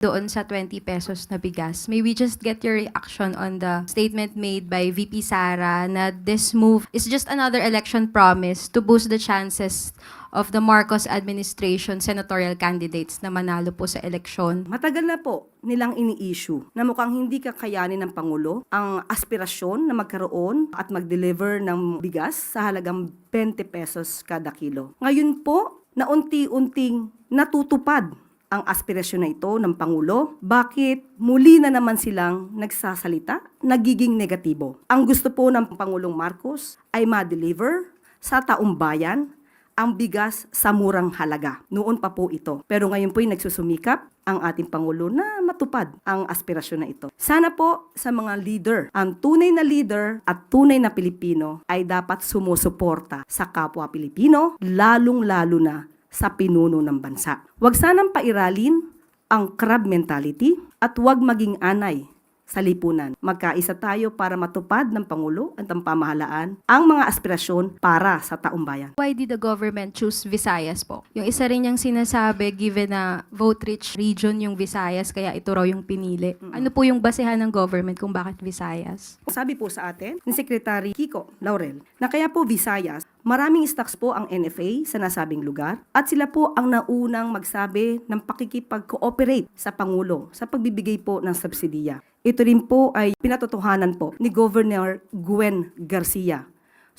doon sa 20 pesos na bigas. May we just get your reaction on the statement made by VP Sara na this move is just another election promise to boost the chances of the Marcos administration senatorial candidates na manalo po sa eleksyon. Matagal na po nilang ini-issue na mukhang hindi kakayanin ng Pangulo ang aspirasyon na magkaroon at mag-deliver ng bigas sa halagang 20 pesos kada kilo. Ngayon po, na unti-unting natutupad ang aspirasyon na ito ng Pangulo, bakit muli na naman silang nagsasalita, nagiging negatibo? Ang gusto po ng Pangulong Marcos ay ma-deliver sa taong bayan ang bigas sa murang halaga. Noon pa po ito. Pero ngayon po ay nagsusumikap ang ating Pangulo na matupad ang aspirasyon na ito. Sana po sa mga leader, ang tunay na leader at tunay na Pilipino ay dapat sumusuporta sa kapwa Pilipino, lalong-lalo na sa pinuno ng bansa. Huwag sanang pairalin ang crab mentality at huwag maging anay sa lipunan. Magkaisa tayo para matupad ng Pangulo at ng pamahalaan ang mga aspirasyon para sa taong bayan. Why did the government choose Visayas po? Yung isa rin niyang sinasabi, given na vote-rich region yung Visayas, kaya ito raw yung pinili. Ano po yung basehan ng government kung bakit Visayas? Sabi po sa atin ni Secretary Kiko Laurel na kaya po Visayas, maraming stocks po ang NFA sa nasabing lugar at sila po ang naunang magsabi ng pakikipag-cooperate sa Pangulo sa pagbibigay po ng subsidiya. Ito rin po ay pinatotohanan po ni Governor Gwen Garcia.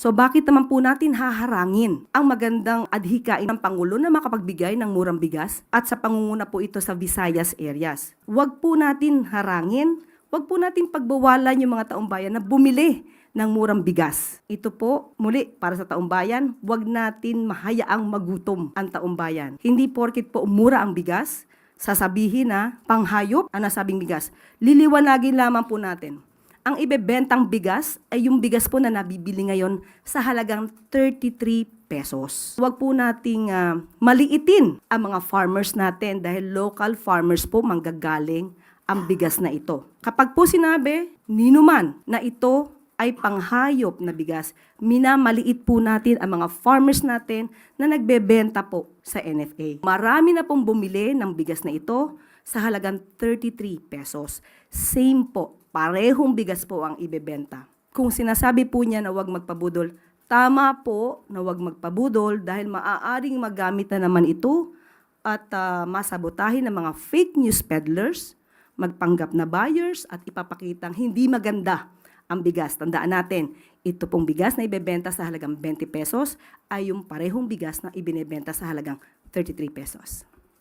So bakit naman po natin haharangin ang magandang adhikain ng Pangulo na makapagbigay ng murang bigas at sa pangunguna po ito sa Visayas areas? Huwag po natin harangin, huwag po natin pagbawalan yung mga taong bayan na bumili ng murang bigas. Ito po, muli, para sa taong bayan, huwag natin mahayaang magutom ang taong bayan. Hindi porkit po mura ang bigas, sasabihin na panghayop ang nasabing bigas. Liliwanagin lamang po natin. Ang ibebentang bigas ay yung bigas po na nabibili ngayon sa halagang 33 pesos. Huwag po nating ah, maliitin ang mga farmers natin dahil local farmers po manggagaling ang bigas na ito. Kapag po sinabi, ninuman na ito ay panghayop na bigas, minamaliit po natin ang mga farmers natin na nagbebenta po sa NFA. Marami na pong bumili ng bigas na ito sa halagang 33 pesos. Same po, parehong bigas po ang ibebenta. Kung sinasabi po niya na huwag magpabudol, tama po na huwag magpabudol dahil maaaring magamit na naman ito at ah, masabotahin ng mga fake news peddlers, magpanggap na buyers at ipapakitang hindi maganda ang bigas. Tandaan natin, ito pong bigas na ibebenta sa halagang 20 pesos ay yung parehong bigas na ibinebenta sa halagang 33 pesos.